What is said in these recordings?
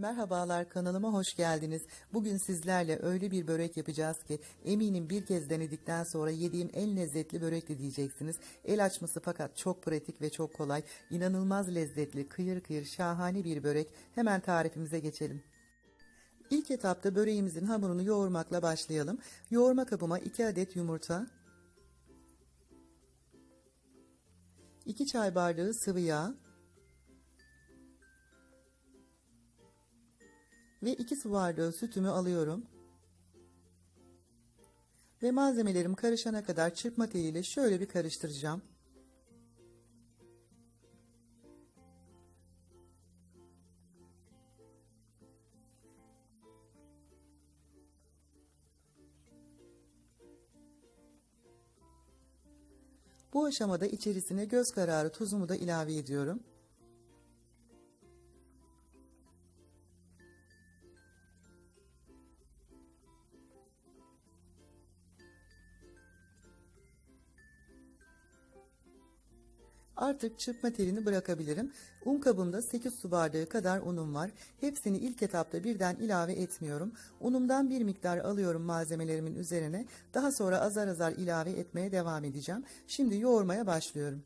Merhabalar kanalıma hoş geldiniz. Bugün sizlerle öyle bir börek yapacağız ki eminim bir kez denedikten sonra yediğim en lezzetli börekli diyeceksiniz. El açması fakat çok pratik ve çok kolay. İnanılmaz lezzetli, kıyır kıyır, şahane bir börek. Hemen tarifimize geçelim. İlk etapta böreğimizin hamurunu yoğurmakla başlayalım. Yoğurma kabıma 2 adet yumurta, 2 çay bardağı sıvı yağ, ve 2 su bardağı sütümü alıyorum. Ve malzemelerim karışana kadar çırpma teliyle şöyle bir karıştıracağım. Bu aşamada içerisine göz kararı tuzumu da ilave ediyorum. Artık çırpma telini bırakabilirim. Un kabımda 8 su bardağı kadar unum var. Hepsini ilk etapta birden ilave etmiyorum. Unumdan bir miktar alıyorum malzemelerimin üzerine. Daha sonra azar azar ilave etmeye devam edeceğim. Şimdi yoğurmaya başlıyorum.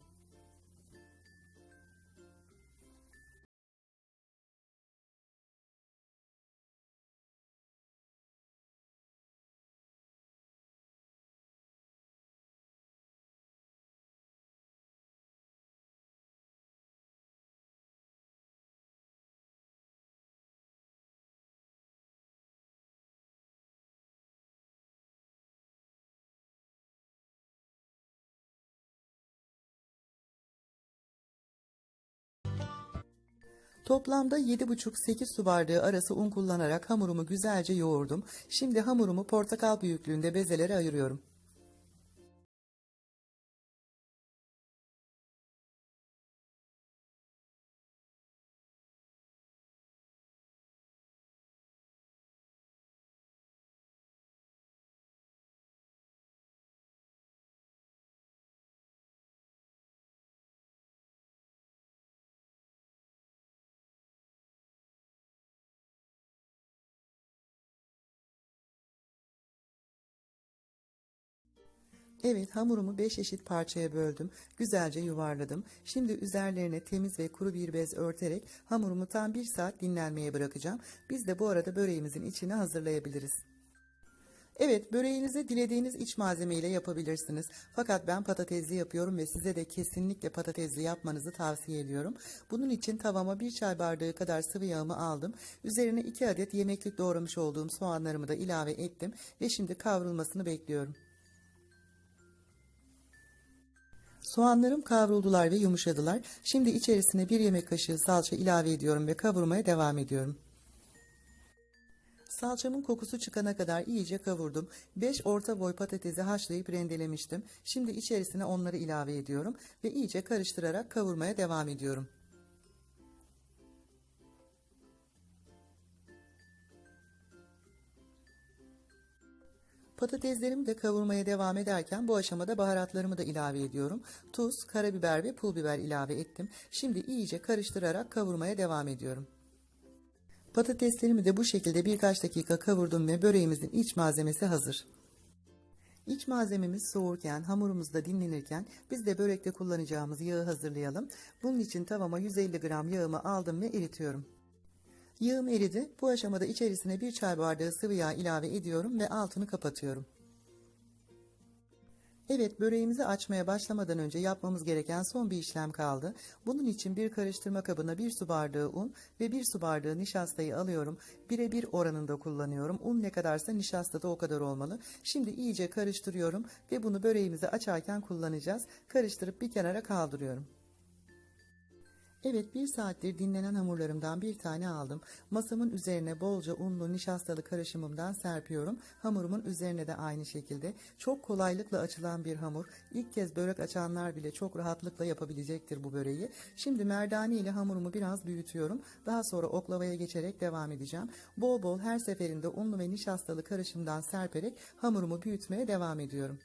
Toplamda 7,5-8 su bardağı arası un kullanarak hamurumu güzelce yoğurdum. Şimdi hamurumu portakal büyüklüğünde bezelere ayırıyorum. Evet hamurumu 5 eşit parçaya böldüm. Güzelce yuvarladım. Şimdi üzerlerine temiz ve kuru bir bez örterek hamurumu tam 1 saat dinlenmeye bırakacağım. Biz de bu arada böreğimizin içini hazırlayabiliriz. Evet böreğinizi dilediğiniz iç malzeme ile yapabilirsiniz. Fakat ben patatesli yapıyorum ve size de kesinlikle patatesli yapmanızı tavsiye ediyorum. Bunun için tavama bir çay bardağı kadar sıvı yağımı aldım. Üzerine 2 adet yemeklik doğramış olduğum soğanlarımı da ilave ettim ve şimdi kavrulmasını bekliyorum. Soğanlarım kavruldular ve yumuşadılar. Şimdi içerisine bir yemek kaşığı salça ilave ediyorum ve kavurmaya devam ediyorum. Salçamın kokusu çıkana kadar iyice kavurdum. 5 orta boy patatesi haşlayıp rendelemiştim. Şimdi içerisine onları ilave ediyorum ve iyice karıştırarak kavurmaya devam ediyorum. Patateslerimi de kavurmaya devam ederken bu aşamada baharatlarımı da ilave ediyorum. Tuz, karabiber ve pul biber ilave ettim. Şimdi iyice karıştırarak kavurmaya devam ediyorum. Patateslerimi de bu şekilde birkaç dakika kavurdum ve böreğimizin iç malzemesi hazır. İç malzememiz soğurken, hamurumuz da dinlenirken biz de börekte kullanacağımız yağı hazırlayalım. Bunun için tavama 150 gram yağımı aldım ve eritiyorum. Yağım eridi. Bu aşamada içerisine bir çay bardağı sıvı yağ ilave ediyorum ve altını kapatıyorum. Evet böreğimizi açmaya başlamadan önce yapmamız gereken son bir işlem kaldı. Bunun için bir karıştırma kabına bir su bardağı un ve bir su bardağı nişastayı alıyorum. Birebir oranında kullanıyorum. Un ne kadarsa nişasta da o kadar olmalı. Şimdi iyice karıştırıyorum ve bunu böreğimizi açarken kullanacağız. Karıştırıp bir kenara kaldırıyorum. Evet bir saattir dinlenen hamurlarımdan bir tane aldım. Masamın üzerine bolca unlu nişastalı karışımımdan serpiyorum. Hamurumun üzerine de aynı şekilde. Çok kolaylıkla açılan bir hamur. İlk kez börek açanlar bile çok rahatlıkla yapabilecektir bu böreği. Şimdi merdane ile hamurumu biraz büyütüyorum. Daha sonra oklavaya geçerek devam edeceğim. Bol bol her seferinde unlu ve nişastalı karışımdan serperek hamurumu büyütmeye devam ediyorum.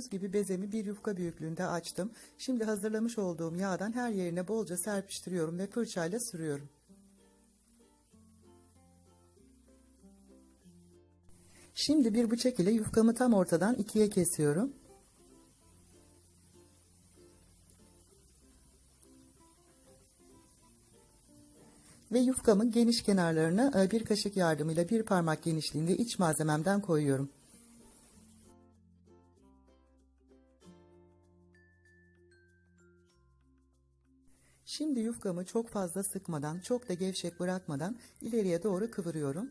Gördüğünüz gibi bezemi bir yufka büyüklüğünde açtım. Şimdi hazırlamış olduğum yağdan her yerine bolca serpiştiriyorum ve fırçayla sürüyorum. Şimdi bir bıçak ile yufkamı tam ortadan ikiye kesiyorum. Ve yufkamın geniş kenarlarına e, bir kaşık yardımıyla bir parmak genişliğinde iç malzememden koyuyorum. Şimdi yufkamı çok fazla sıkmadan, çok da gevşek bırakmadan ileriye doğru kıvırıyorum.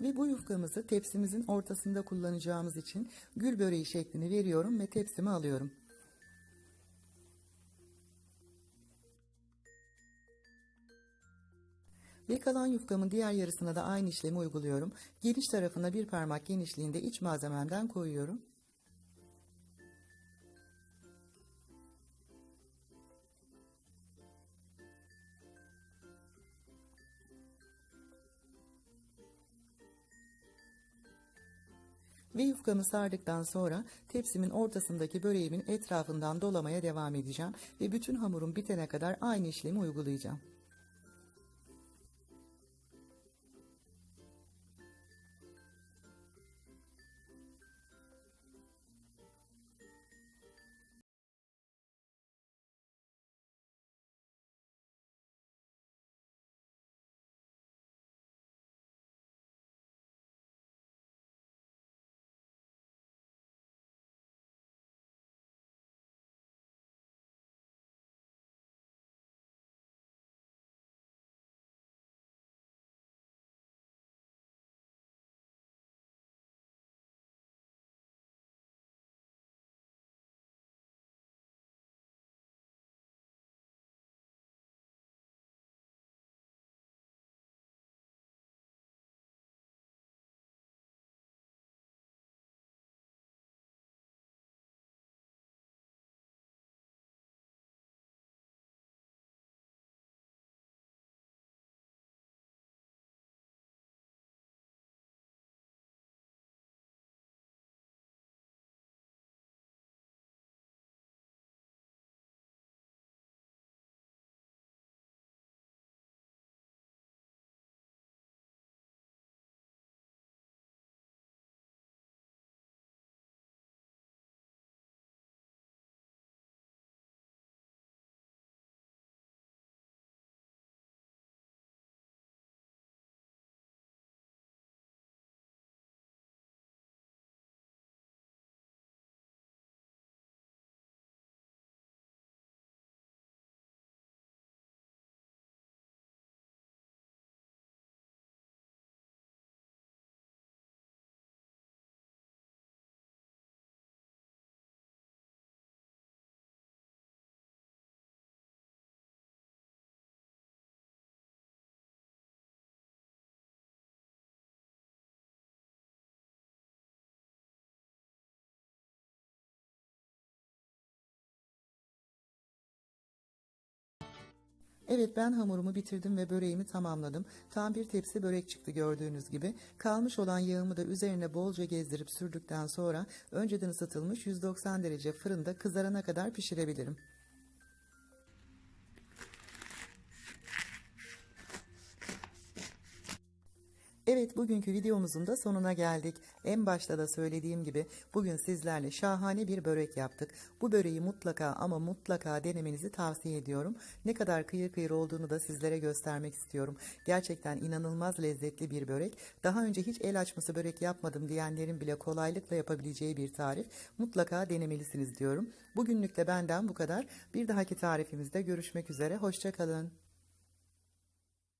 Ve bu yufkamızı tepsimizin ortasında kullanacağımız için gül böreği şeklini veriyorum ve tepsime alıyorum. Ve kalan yufkamın diğer yarısına da aynı işlemi uyguluyorum. Geniş tarafına bir parmak genişliğinde iç malzememden koyuyorum. Ve yufkamı sardıktan sonra tepsimin ortasındaki böreğimin etrafından dolamaya devam edeceğim ve bütün hamurum bitene kadar aynı işlemi uygulayacağım. Evet ben hamurumu bitirdim ve böreğimi tamamladım. Tam bir tepsi börek çıktı gördüğünüz gibi. Kalmış olan yağımı da üzerine bolca gezdirip sürdükten sonra önceden ısıtılmış 190 derece fırında kızarana kadar pişirebilirim. Evet bugünkü videomuzun da sonuna geldik. En başta da söylediğim gibi bugün sizlerle şahane bir börek yaptık. Bu böreği mutlaka ama mutlaka denemenizi tavsiye ediyorum. Ne kadar kıyır kıyır olduğunu da sizlere göstermek istiyorum. Gerçekten inanılmaz lezzetli bir börek. Daha önce hiç el açması börek yapmadım diyenlerin bile kolaylıkla yapabileceği bir tarif. Mutlaka denemelisiniz diyorum. Bugünlük de benden bu kadar. Bir dahaki tarifimizde görüşmek üzere. Hoşçakalın.